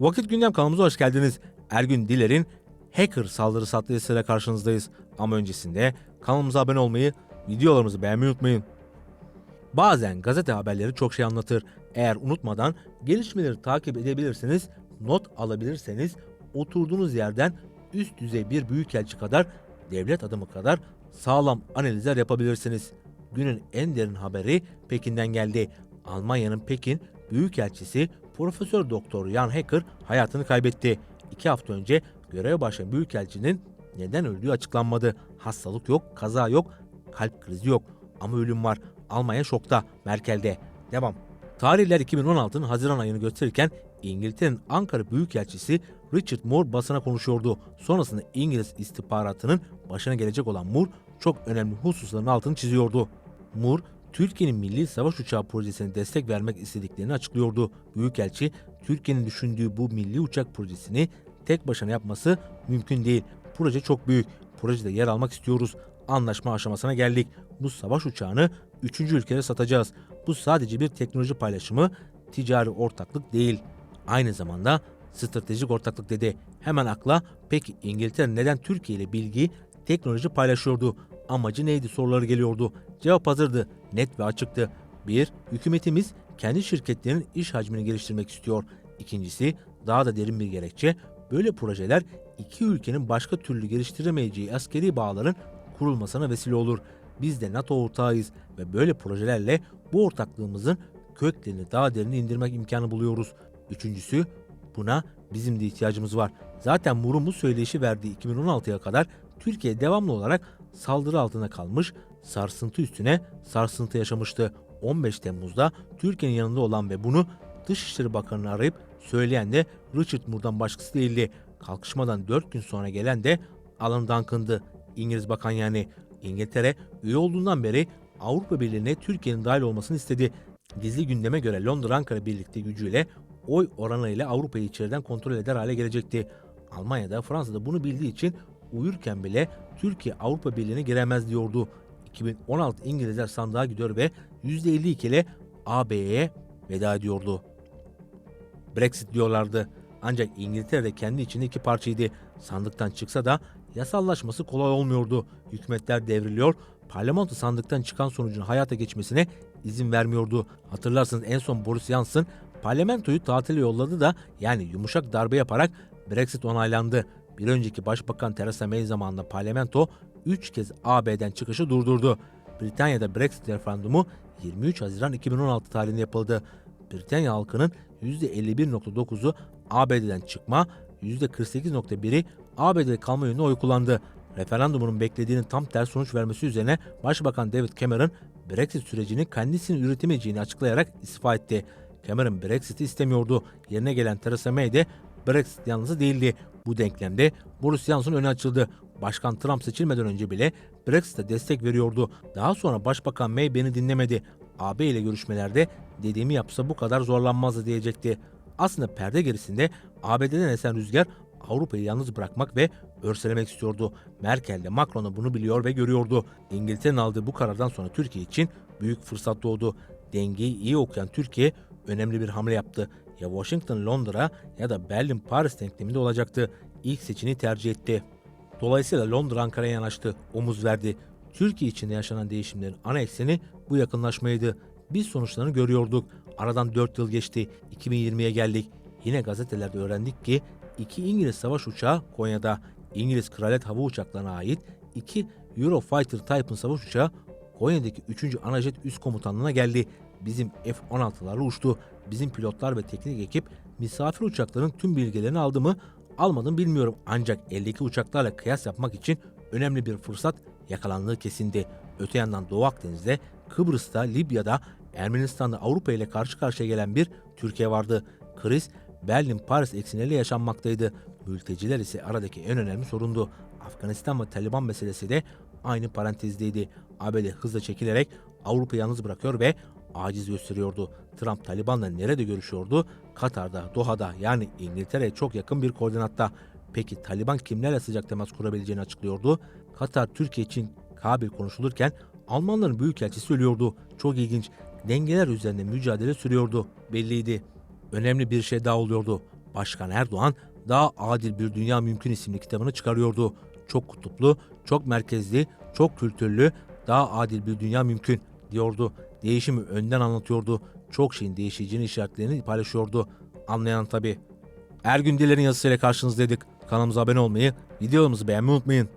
Vakit Gündem kanalımıza hoş geldiniz. Ergün Diler'in hacker saldırısı adlı karşınızdayız. Ama öncesinde kanalımıza abone olmayı, videolarımızı beğenmeyi unutmayın. Bazen gazete haberleri çok şey anlatır. Eğer unutmadan gelişmeleri takip edebilirseniz, not alabilirseniz oturduğunuz yerden üst düzey bir büyükelçi kadar, devlet adamı kadar sağlam analizler yapabilirsiniz. Günün en derin haberi Pekin'den geldi. Almanya'nın Pekin Büyükelçisi Profesör Doktor Jan Hacker hayatını kaybetti. İki hafta önce göreve başlayan Büyükelçinin neden öldüğü açıklanmadı. Hastalık yok, kaza yok, kalp krizi yok. Ama ölüm var. Almanya şokta, Merkel'de. Devam. Tarihler 2016'nın Haziran ayını gösterirken İngiltere'nin Ankara Büyükelçisi Richard Moore basına konuşuyordu. Sonrasında İngiliz istihbaratının başına gelecek olan Moore çok önemli hususların altını çiziyordu. Moore, Türkiye'nin milli savaş uçağı projesine destek vermek istediklerini açıklıyordu. Büyükelçi, Türkiye'nin düşündüğü bu milli uçak projesini tek başına yapması mümkün değil. Proje çok büyük. Projede yer almak istiyoruz. Anlaşma aşamasına geldik. Bu savaş uçağını 3. ülkelere satacağız. Bu sadece bir teknoloji paylaşımı, ticari ortaklık değil. Aynı zamanda stratejik ortaklık dedi. Hemen akla peki İngiltere neden Türkiye ile bilgi, teknoloji paylaşıyordu? Amacı neydi soruları geliyordu. Cevap hazırdı, net ve açıktı. 1. Hükümetimiz kendi şirketlerinin iş hacmini geliştirmek istiyor. İkincisi, daha da derin bir gerekçe, böyle projeler iki ülkenin başka türlü geliştiremeyeceği askeri bağların kurulmasına vesile olur. Biz de NATO ortağıyız ve böyle projelerle bu ortaklığımızın köklerini daha derin indirmek imkanı buluyoruz. Üçüncüsü, buna bizim de ihtiyacımız var. Zaten Mur'un bu söyleyişi verdiği 2016'ya kadar Türkiye devamlı olarak saldırı altında kalmış, sarsıntı üstüne sarsıntı yaşamıştı. 15 Temmuz'da Türkiye'nin yanında olan ve bunu Dışişleri Bakanı'nı arayıp söyleyen de Richard Moore'dan başkası değildi. Kalkışmadan 4 gün sonra gelen de Alan Duncan'dı. İngiliz Bakan yani. İngiltere üye olduğundan beri Avrupa Birliği'ne Türkiye'nin dahil olmasını istedi. Gizli gündeme göre Londra-Ankara birlikte gücüyle oy oranıyla Avrupa'yı içeriden kontrol eder hale gelecekti. Almanya'da, Fransa'da bunu bildiği için uyurken bile Türkiye Avrupa Birliği'ne giremez diyordu. 2016 İngilizler sandığa gidiyor ve %52 ile AB'ye veda ediyordu. Brexit diyorlardı. Ancak İngiltere de kendi içinde iki parçaydı. Sandıktan çıksa da yasallaşması kolay olmuyordu. Hükümetler devriliyor, parlamento sandıktan çıkan sonucun hayata geçmesine izin vermiyordu. Hatırlarsınız en son Boris Johnson parlamentoyu tatile yolladı da yani yumuşak darbe yaparak Brexit onaylandı. Bir önceki Başbakan Theresa May zamanında parlamento 3 kez AB'den çıkışı durdurdu. Britanya'da Brexit referandumu 23 Haziran 2016 tarihinde yapıldı. Britanya halkının %51.9'u ABD'den çıkma, %48.1'i ABD'de kalma yönünde oy kullandı. Referandumunun beklediğinin tam ters sonuç vermesi üzerine Başbakan David Cameron Brexit sürecini kendisinin üretemeyeceğini açıklayarak istifa etti. Cameron Brexit'i istemiyordu. Yerine gelen Theresa May de Brexit yalnızı değildi. Bu denklemde Boris Johnson öne açıldı. Başkan Trump seçilmeden önce bile Brexit'e destek veriyordu. Daha sonra Başbakan May beni dinlemedi. AB ile görüşmelerde dediğimi yapsa bu kadar zorlanmazdı diyecekti. Aslında perde gerisinde ABD'den esen rüzgar Avrupa'yı yalnız bırakmak ve örselemek istiyordu. Merkel de Macron da bunu biliyor ve görüyordu. İngiltere'nin aldığı bu karardan sonra Türkiye için büyük fırsat doğdu. Dengeyi iyi okuyan Türkiye önemli bir hamle yaptı. Ya Washington Londra ya da Berlin Paris denkleminde olacaktı. İlk seçeneği tercih etti. Dolayısıyla Londra Ankara'ya yanaştı, omuz verdi. Türkiye içinde yaşanan değişimlerin ana ekseni bu yakınlaşmaydı. Biz sonuçlarını görüyorduk. Aradan 4 yıl geçti. 2020'ye geldik. Yine gazetelerde öğrendik ki iki İngiliz savaş uçağı Konya'da, İngiliz Kraliyet Hava Uçaklarına ait iki Eurofighter Typhoon savaş uçağı Konya'daki 3. Anajet Üst Komutanlığı'na geldi. Bizim F-16'larla uçtu. Bizim pilotlar ve teknik ekip misafir uçakların tüm bilgilerini aldı mı almadım bilmiyorum. Ancak eldeki uçaklarla kıyas yapmak için önemli bir fırsat yakalandığı kesindi. Öte yandan Doğu Akdeniz'de, Kıbrıs'ta, Libya'da, Ermenistan'da Avrupa ile karşı karşıya gelen bir Türkiye vardı. Kriz Berlin-Paris eksenleri yaşanmaktaydı. Mülteciler ise aradaki en önemli sorundu. Afganistan ve Taliban meselesi de aynı parantezdeydi. ABD hızla çekilerek Avrupa'yı yalnız bırakıyor ve aciz gösteriyordu. Trump Taliban'la nerede görüşüyordu? Katar'da, Doha'da yani İngiltere'ye çok yakın bir koordinatta. Peki Taliban kimlerle sıcak temas kurabileceğini açıklıyordu. Katar Türkiye için Kabil konuşulurken Almanların büyükelçisi ölüyordu. Çok ilginç. Dengeler üzerinde mücadele sürüyordu. Belliydi. Önemli bir şey daha oluyordu. Başkan Erdoğan Daha Adil Bir Dünya Mümkün isimli kitabını çıkarıyordu. Çok kutuplu, çok merkezli, çok kültürlü, daha adil bir dünya mümkün diyordu. Değişimi önden anlatıyordu. Çok şeyin değişeceğini işaretlerini paylaşıyordu. Anlayan tabi. Ergün Diler'in yazısıyla karşınızdaydık. Kanalımıza abone olmayı, videolarımızı beğenmeyi unutmayın.